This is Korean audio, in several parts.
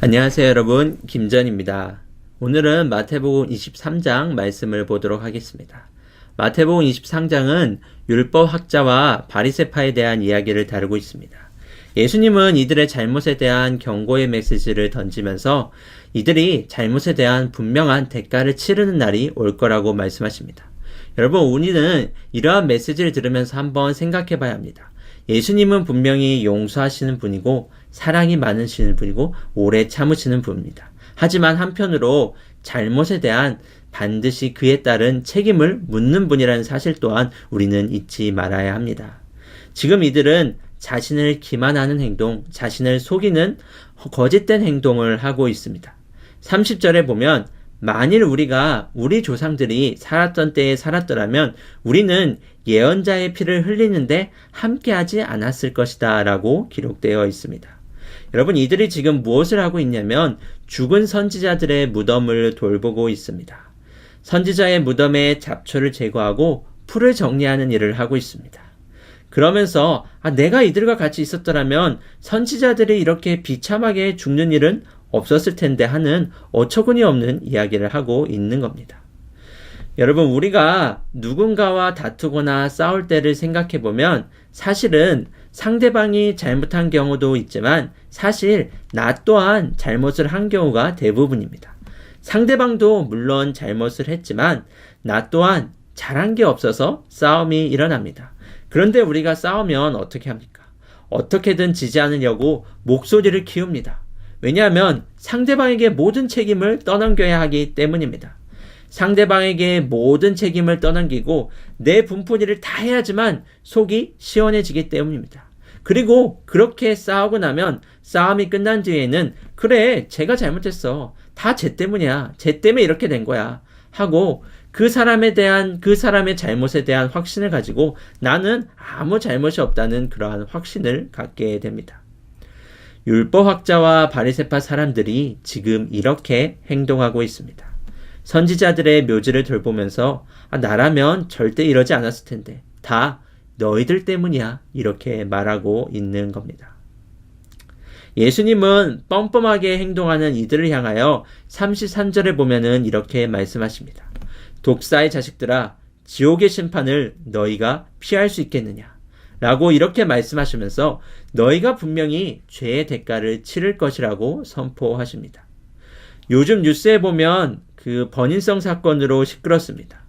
안녕하세요 여러분 김전입니다. 오늘은 마태복음 23장 말씀을 보도록 하겠습니다. 마태복음 23장은 율법 학자와 바리세파에 대한 이야기를 다루고 있습니다. 예수님은 이들의 잘못에 대한 경고의 메시지를 던지면서 이들이 잘못에 대한 분명한 대가를 치르는 날이 올 거라고 말씀하십니다. 여러분, 우리는 이러한 메시지를 들으면서 한번 생각해 봐야 합니다. 예수님은 분명히 용서하시는 분이고 사랑이 많으시는 분이고 오래 참으시는 분입니다. 하지만 한편으로 잘못에 대한 반드시 그에 따른 책임을 묻는 분이라는 사실 또한 우리는 잊지 말아야 합니다. 지금 이들은 자신을 기만하는 행동, 자신을 속이는 거짓된 행동을 하고 있습니다. 30절에 보면 만일 우리가 우리 조상들이 살았던 때에 살았더라면 우리는 예언자의 피를 흘리는데 함께하지 않았을 것이다 라고 기록되어 있습니다. 여러분 이들이 지금 무엇을 하고 있냐면 죽은 선지자들의 무덤을 돌보고 있습니다. 선지자의 무덤에 잡초를 제거하고 풀을 정리하는 일을 하고 있습니다. 그러면서 아, 내가 이들과 같이 있었더라면 선지자들이 이렇게 비참하게 죽는 일은 없었을 텐데 하는 어처구니 없는 이야기를 하고 있는 겁니다. 여러분, 우리가 누군가와 다투거나 싸울 때를 생각해 보면 사실은 상대방이 잘못한 경우도 있지만 사실 나 또한 잘못을 한 경우가 대부분입니다. 상대방도 물론 잘못을 했지만 나 또한 잘한 게 없어서 싸움이 일어납니다. 그런데 우리가 싸우면 어떻게 합니까? 어떻게든 지지 않으려고 목소리를 키웁니다. 왜냐하면 상대방에게 모든 책임을 떠넘겨야 하기 때문입니다. 상대방에게 모든 책임을 떠넘기고 내 분풀이를 다 해야지만 속이 시원해지기 때문입니다. 그리고 그렇게 싸우고 나면 싸움이 끝난 뒤에는 그래 제가 잘못했어 다 쟤 때문이야 쟤 때문에 이렇게 된 거야 하고 그 사람에 대한 그 사람의 잘못에 대한 확신을 가지고 나는 아무 잘못이 없다는 그러한 확신을 갖게 됩니다. 율법학자와 바리세파 사람들이 지금 이렇게 행동하고 있습니다. 선지자들의 묘지를 돌보면서 아, 나라면 절대 이러지 않았을 텐데 다 너희들 때문이야 이렇게 말하고 있는 겁니다. 예수님은 뻔뻔하게 행동하는 이들을 향하여 33절에 보면은 이렇게 말씀하십니다. 독사의 자식들아 지옥의 심판을 너희가 피할 수 있겠느냐? 라고 이렇게 말씀하시면서 너희가 분명히 죄의 대가를 치를 것이라고 선포하십니다. 요즘 뉴스에 보면 그 번인성 사건으로 시끄럽습니다.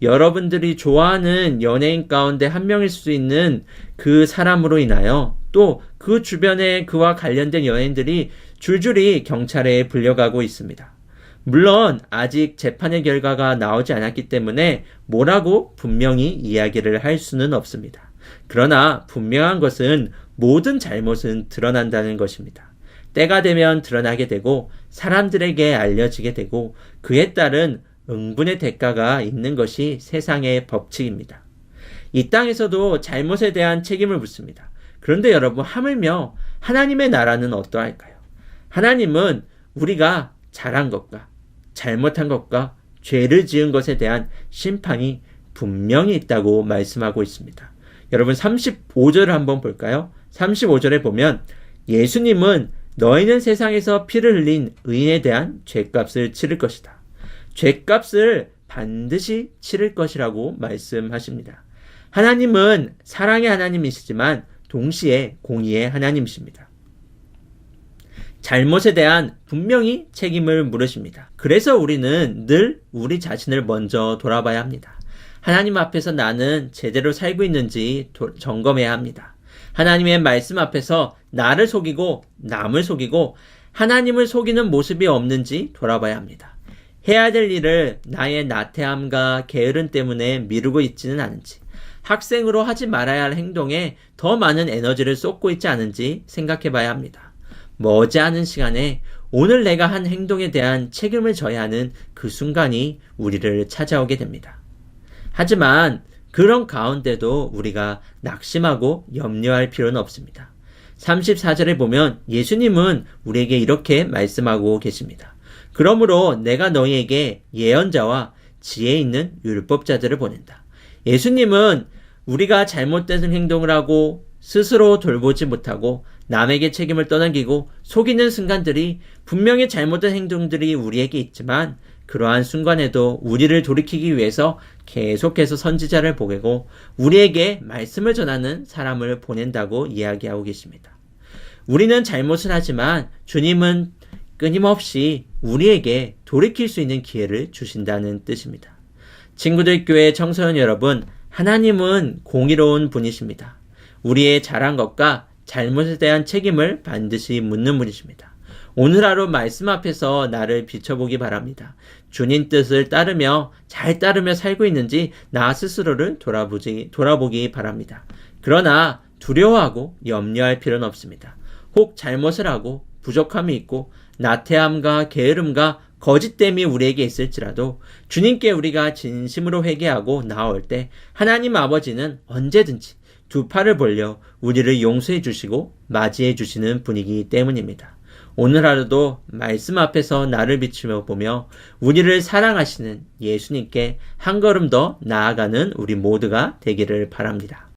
여러분들이 좋아하는 연예인 가운데 한 명일 수 있는 그 사람으로 인하여 또 그 주변에 그와 관련된 연예인들이 줄줄이 경찰에 불려가고 있습니다. 물론 아직 재판의 결과가 나오지 않았기 때문에 뭐라고 분명히 이야기를 할 수는 없습니다. 그러나 분명한 것은 모든 잘못은 드러난다는 것입니다. 때가 되면 드러나게 되고 사람들에게 알려지게 되고 그에 따른 응분의 대가가 있는 것이 세상의 법칙입니다. 이 땅에서도 잘못에 대한 책임을 묻습니다. 그런데 여러분, 하물며 하나님의 나라는 어떠할까요? 하나님은 우리가 잘한 것과 잘못한 것과 죄를 지은 것에 대한 심판이 분명히 있다고 말씀하고 있습니다. 여러분 35절을 한번 볼까요? 35절에 보면 예수님은 너희는 세상에서 피를 흘린 의인에 대한 죄값을 치를 것이다. 죄값을 반드시 치를 것이라고 말씀하십니다. 하나님은 사랑의 하나님이시지만 동시에 공의의 하나님이십니다. 잘못에 대한 분명히 책임을 물으십니다. 그래서 우리는 늘 우리 자신을 먼저 돌아봐야 합니다. 하나님 앞에서 나는 제대로 살고 있는지 도, 점검해야 합니다. 하나님의 말씀 앞에서 나를 속이고 남을 속이고 하나님을 속이는 모습이 없는지 돌아봐야 합니다. 해야 될 일을 나의 나태함과 게으름 때문에 미루고 있지는 않은지, 학생으로 하지 말아야 할 행동에 더 많은 에너지를 쏟고 있지 않은지 생각해 봐야 합니다. 머지않은 시간에 오늘 내가 한 행동에 대한 책임을 져야 하는 그 순간이 우리를 찾아오게 됩니다. 하지만 그런 가운데도 우리가 낙심하고 염려할 필요는 없습니다. 34절에 보면 예수님은 우리에게 이렇게 말씀하고 계십니다. 그러므로 내가 너희에게 예언자와 지혜 있는 율법자들을 보낸다. 예수님은 우리가 잘못된 행동을 하고 스스로 돌보지 못하고 남에게 책임을 떠넘기고 속이는 순간들이 분명히 잘못된 행동들이 우리에게 있지만 그러한 순간에도 우리를 돌이키기 위해서 계속해서 선지자를 보내고 우리에게 말씀을 전하는 사람을 보낸다고 이야기하고 계십니다. 우리는 잘못을 하지만 주님은 끊임없이 우리에게 돌이킬 수 있는 기회를 주신다는 뜻입니다. 친구들 교회 청소년 여러분, 하나님은 공의로운 분이십니다. 우리의 잘한 것과 잘못에 대한 책임을 반드시 묻는 분이십니다. 오늘 하루 말씀 앞에서 나를 비춰보기 바랍니다. 주님 뜻을 따르며 잘 따르며 살고 있는지 나 스스로를 돌아보지, 돌아보기 바랍니다. 그러나 두려워하고 염려할 필요는 없습니다. 혹 잘못을 하고 부족함이 있고 나태함과 게으름과 거짓됨이 우리에게 있을지라도 주님께 우리가 진심으로 회개하고 나올 때 하나님 아버지는 언제든지 두 팔을 벌려 우리를 용서해 주시고 맞이해 주시는 분이기 때문입니다. 오늘 하루도 말씀 앞에서 나를 비추며 보며 우리를 사랑하시는 예수님께 한 걸음 더 나아가는 우리 모두가 되기를 바랍니다.